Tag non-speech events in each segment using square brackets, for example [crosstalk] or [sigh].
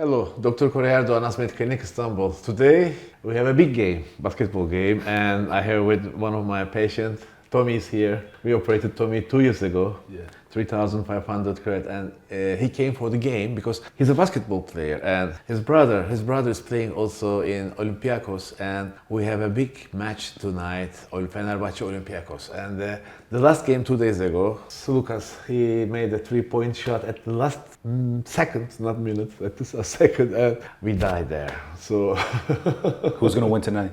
Hello, Dr. Kore Erdoğan, Asmet Klinik, Istanbul. Today we have a big game, basketball game, and I have with one of my patients. Tommy is here. We operated Tommy two years ago. Yeah. 3,500 credit, and uh, he came for the game because he's a basketball player, and his brother, his brother is playing also in Olympiacos, and we have a big match tonight, Fenerbahçe Olympiacos, and uh, the last game two days ago, Lucas he made a three-point shot at the last mm, second, not minute, at this a second, and we died there. So [laughs] Who's gonna win tonight?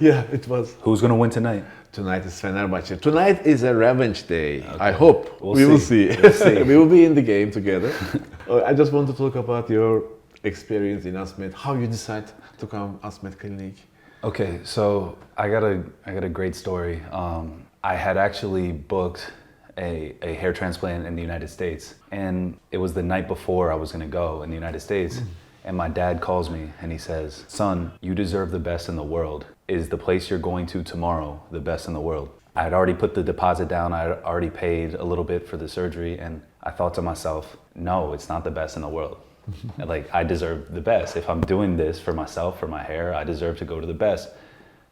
yeah, it was. Who's gonna win tonight? Tonight is Fenerbahçe. Tonight is a revenge day. I hope We'll we will see. See. We'll see. [laughs] we will be in the game together. [laughs] Uh, I just want to talk about your experience in Asmet. How you decide to come Asmet Clinic? Okay, so I got a I got a great story. Um, I had actually booked a, a hair transplant in the United States, and it was the night before I was gonna go in the United States. And my dad calls me and he says, "Son, you deserve the best in the world. Is the place you're going to tomorrow the best in the world?" I had already put the deposit down. I had already paid a little bit for the surgery, and I thought to myself, "No, it's not the best in the world." [laughs] like I deserve the best. If I'm doing this for myself, for my hair, I deserve to go to the best.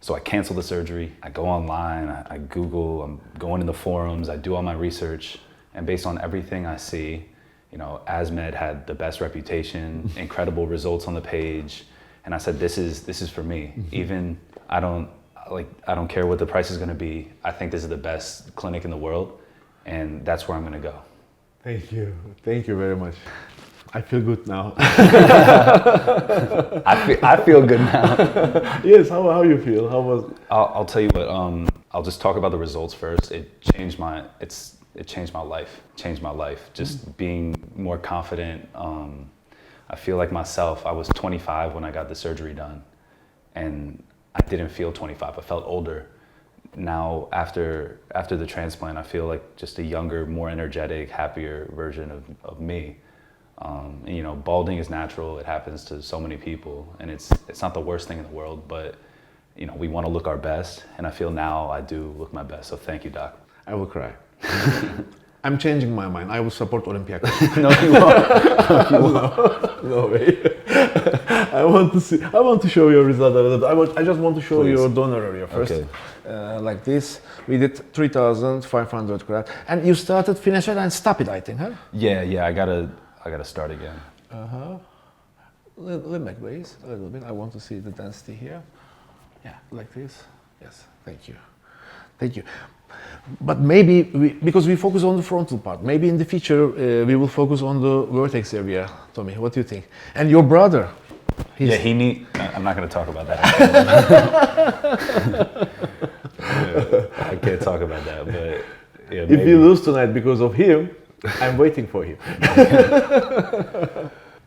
So I cancel the surgery. I go online, I, I Google, I'm going in the forums, I do all my research, and based on everything I see, you know, AsMed had the best reputation, [laughs] incredible results on the page, and I said, this is this is for me. Mm-hmm. Even I don't like I don't care what the price is going to be. I think this is the best clinic in the world, and that's where I'm going to go. Thank you. Thank you very much. I feel good now. [laughs] I feel, I feel good now. [laughs] yes, how, how you feel? How was I'll, I'll tell you what. Um, I'll just talk about the results first. It changed my. It's it changed my life. Changed my life. Just being more confident. Um, I feel like myself. I was 25 when I got the surgery done, and I didn't feel 25. I felt older. Now after after the transplant, I feel like just a younger, more energetic, happier version of, of me. Um, and, you know, balding is natural. It happens to so many people, and it's it's not the worst thing in the world. But you know, we want to look our best, and I feel now I do look my best. So thank you, Doc. I will cry. [laughs] I'm changing my mind. I will support Olympiacos. [laughs] no, you won't. [laughs] no way. [laughs] I want to see. I want to show you a result. a. I, want, I just want to show Please. your donor area first. Okay. Uh, like this, we did 3,500 grad, and you started, finish it, and stop it. I think, huh? Yeah, yeah. I gotta I gotta start again. Little, let me please. A little bit. I want to see the density here. Yeah, like this. Yes. Thank you. Thank you. But maybe we, because we focus on the frontal part, maybe in the future uh, we will focus on the vertex area. Tommy, what do you think? And your brother. He's- yeah, he need. I- I'm not gonna talk about that. Yeah, I can't talk about that, but yeah. If maybe. we lose tonight because of him, I'm waiting for him. [laughs]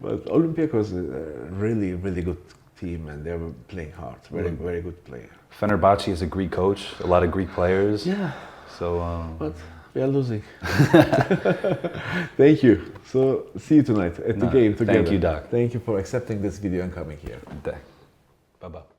but Olympiacos is a really, really good team, and they were playing hard. Very, very good player. Fenerbahce is a Greek coach, a lot of Greek players. Yeah, So um, but we are losing. Thank you. So see you tonight at the No, game thank you, Doc. Thank you for accepting this video and coming here. bye bye.